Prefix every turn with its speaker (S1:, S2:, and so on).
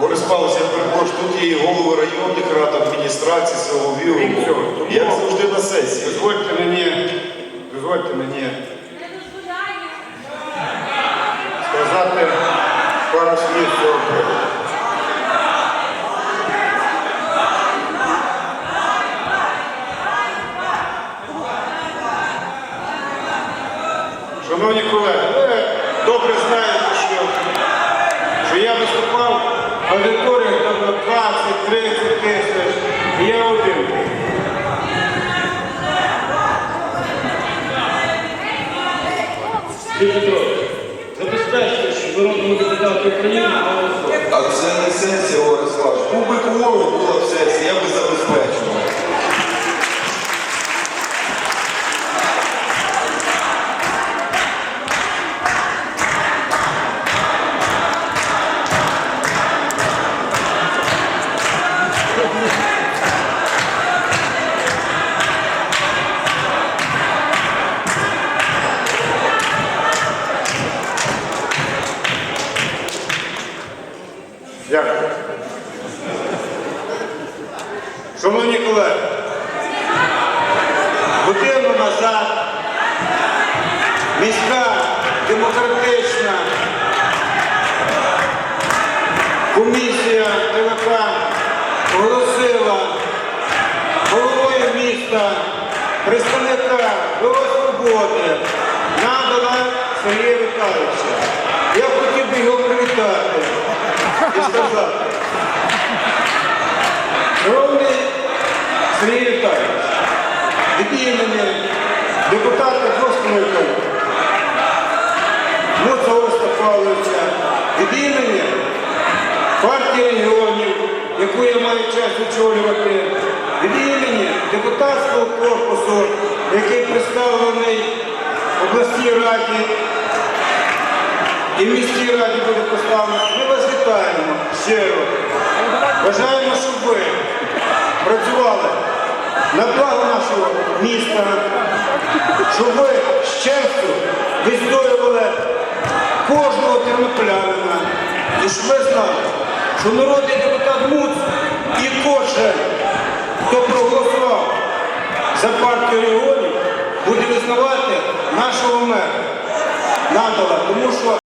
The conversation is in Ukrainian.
S1: Борис Павлович, я перепрошую, тут є і голови районних рад, адміністрації, силові Як завжди на сесії.
S2: Дозвольте мені, дозвольте мені
S3: Не
S2: сказати пару слів цього приводу. Шановні колеги, ви добре знаєте, що, що я там 20-30 тисяч, є один.
S4: Забезпечте, щоб народному депутату України.
S1: А це не сесія, Орислав. Кубик Був була в сесія, я би забезпечував.
S2: Шановні колеги, годину назад міська демократична комісія ТВК оголосила головою міста представника Бюро Свободи надала Сергія Віталійовича. Я хотів би його привітати і сказати. Імені депутата Жорсткого Муца Ореста Павловича, від імені партії регіонів, яку я маю честь очолювати, від імені депутатського корпусу, який представлений в обласній раді. І в міській раді буде поставлено. Ми вас вітаємо щиро. Бажаємо, щоб ви працювали на благо нашого міста, щоб ви з честю відстоювали кожного тернополянина. І щоб ви знали, що народний депутат Муц і кожен, хто проголосував за партію регіонів, буде визнавати нашого мера. Надала, тому що